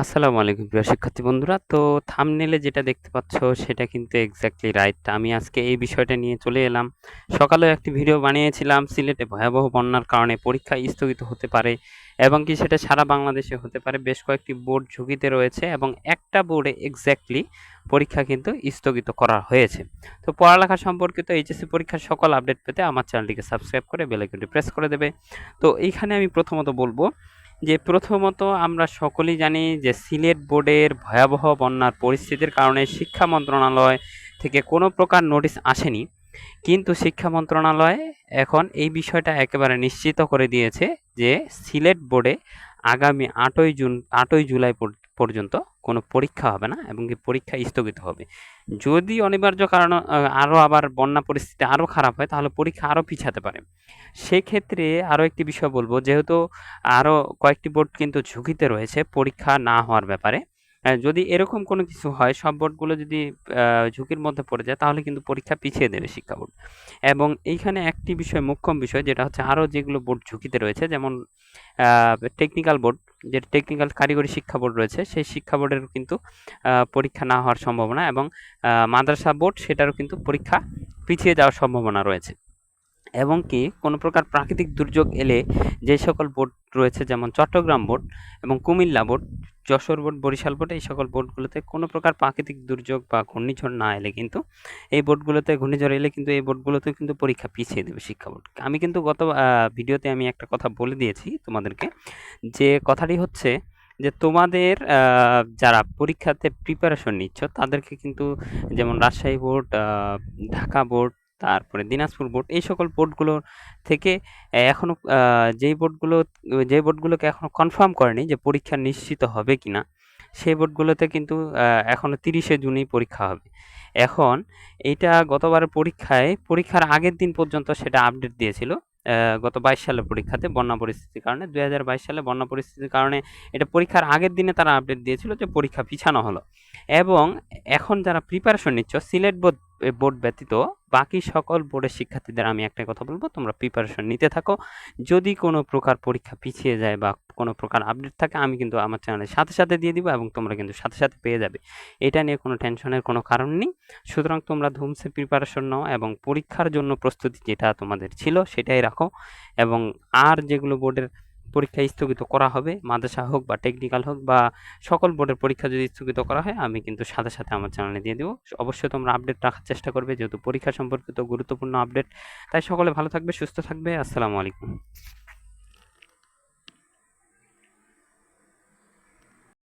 আসসালামু আলাইকুম প্রিয় শিক্ষার্থী বন্ধুরা। তো থামনেলে যেটা দেখতে পাচ্ছ, সেটা কিন্তু এক্স্যাক্টলি রাইট আমি আজকে এই বিষয়টা নিয়ে চলে এলাম। সকালেও একটি ভিডিও বানিয়েছিলাম, সিলেটে ভয়াবহ বন্যার কারণে পরীক্ষা স্থগিত হতে পারে এবং কি সেটা সারা বাংলাদেশে হতে পারে। বেশ কয়েকটি বোর্ড ঝুঁকিতে রয়েছে এবং একটা বোর্ডে এক্স্যাক্টলি পরীক্ষা কিন্তু স্থগিত করা হয়েছে। তো পড়ালেখা সম্পর্কিত এইচএসসি পরীক্ষার সকল আপডেট পেতে আমার চ্যানেলটিকে সাবস্ক্রাইব করে বেলাইকনটি প্রেস করে দেবে। তো এইখানে আমি প্রথমত বলব যে প্রথমত আমরা সকলেই জানি যে সিলেট বোর্ডের ভয়াবহ বন্যার পরিস্থিতির কারণে শিক্ষা মন্ত্রণালয় থেকে কোনো প্রকার নোটিশ আসেনি। কিন্তু শিক্ষা মন্ত্রণালয় এখন এই বিষয়টা একেবারে নিশ্চিত করে দিয়েছে যে সিলেট বোর্ডে আগামী আটই জুন, আটই জুলাই পর্যন্ত কোনো পরীক্ষা হবে না এবং কি পরীক্ষা স্থগিত হবে। যদি অনিবার্য কারণ আরও আবার বন্যা পরিস্থিতি আরও খারাপ হয়, তাহলে পরীক্ষা আরও পিছাতে পারে। সেক্ষেত্রে আরও একটি বিষয় বলব, যেহেতু আরও কয়েকটি বোর্ড কিন্তু ঝুঁকিতে রয়েছে পরীক্ষা না হওয়ার ব্যাপারে। যদি এরকম কোনো কিছু হয়, সব বোর্ডগুলো যদি ঝুঁকির মধ্যে পড়ে যায়, তাহলে কিন্তু পরীক্ষা পিছিয়ে দেবে শিক্ষা বোর্ড এবং এইখানে একটি বিষয়, মুখ্যম বিষয়, যেটা হচ্ছে আরও যেগুলো বোর্ড ঝুঁকিতে রয়েছে, যেমন টেকনিক্যাল বোর্ড, যে টেকনিক্যাল কারিগরি শিক্ষা বোর্ড রয়েছে, সেই শিক্ষা বোর্ডের কিন্তু পরীক্ষা না হওয়ার সম্ভাবনা এবং মাদ্রাসা বোর্ড, সেটারও কিন্তু পরীক্ষা পিছিয়ে যাওয়ার সম্ভাবনা রয়েছে। এবং কি, কোনো প্রকার প্রাকৃতিক দুর্যোগ এলে যে সকল বোর্ড রয়েছে, যেমন চট্টগ্রাম বোর্ড এবং Comilla board Jessore board Barisal board এই সকল বোর্ডগুলোতে কোনো প্রকার প্রাকৃতিক দুর্যোগ বা ঘূর্ণিঝড় না এলে কিন্তু এই বোর্ডগুলোতে ঘূর্ণিঝড় এলে কিন্তু এই বোর্ডগুলোতে কিন্তু পরীক্ষা পিছিয়ে দেবে শিক্ষা বোর্ড আমি কিন্তু গত ভিডিওতে আমি একটা কথা বলে দিয়েছি তোমাদেরকে যে কথাটি হচ্ছে যে তোমাদের যারা পরীক্ষাতে প্রিপারেশন নিচ্ছ তাদেরকে কিন্তু যেমন রাজশাহী বোর্ড ঢাকা বোর্ড তারপরে দিনাজপুর বোর্ড, এই সকল বোর্ডগুলোর থেকে এখনও যেই বোর্ডগুলো যে বোর্ডগুলোকে এখনও কনফার্ম করেনি যে পরীক্ষা নিশ্চিত হবে কি না সেই বোর্ডগুলোতে কিন্তু এখনও তিরিশে জুনেই পরীক্ষা হবে। এখন এইটা গতবারের পরীক্ষায়, পরীক্ষার আগের দিন পর্যন্ত সেটা আপডেট দিয়েছিল গত বাইশ সালের পরীক্ষাতে বন্যা পরিস্থিতির কারণে দু দুই সালে বন্যা পরিস্থিতির কারণে এটা পরীক্ষার আগের দিনে তারা আপডেট দিয়েছিল যে পরীক্ষা পিছানো হলো। এবং এখন যারা প্রিপারেশন নিচ্ছ, সিলেট বোর্ড বোর্ড ব্যতীত বাকি সকল বোর্ডের শিক্ষার্থীদের আমি একটা কথা বলব, তোমরা প্রিপারেশন নিতে থাকো। যদি কোনো প্রকার পরীক্ষা পিছিয়ে যায় বা কোনো প্রকার আপডেট থাকে, আমি কিন্তু আমার চ্যানেলের সাথে সাথে দিয়ে দিব এবং তোমরা কিন্তু সাথে সাথে পেয়ে যাবে। এটা নিয়ে কোনো টেনশনের কোনো কারণ নেই। সুতরাং তোমরা ধুমসে প্রিপারেশন নাও এবং পরীক্ষার জন্য প্রস্তুতি যেটা তোমাদের ছিল সেটাই রাখো এবং আর যেগুলো বোর্ডের পরীক্ষা স্থগিত করা হবে, মাদ্রাসা হোক বা টেকনিক্যাল হোক বা সকল বোর্ডের পরীক্ষা যদি স্থগিত করা হয়, আমি কিন্তু সাথে সাথে আমার চ্যানেলে দিয়ে দেবো। অবশ্যই তোমরা আপডেট রাখার চেষ্টা করবে, যেহেতু পরীক্ষা সম্পর্কিত গুরুত্বপূর্ণ আপডেট তাই সকলে ভালো থাকবে, সুস্থ থাকবে, আসসালামু আলাইকুম।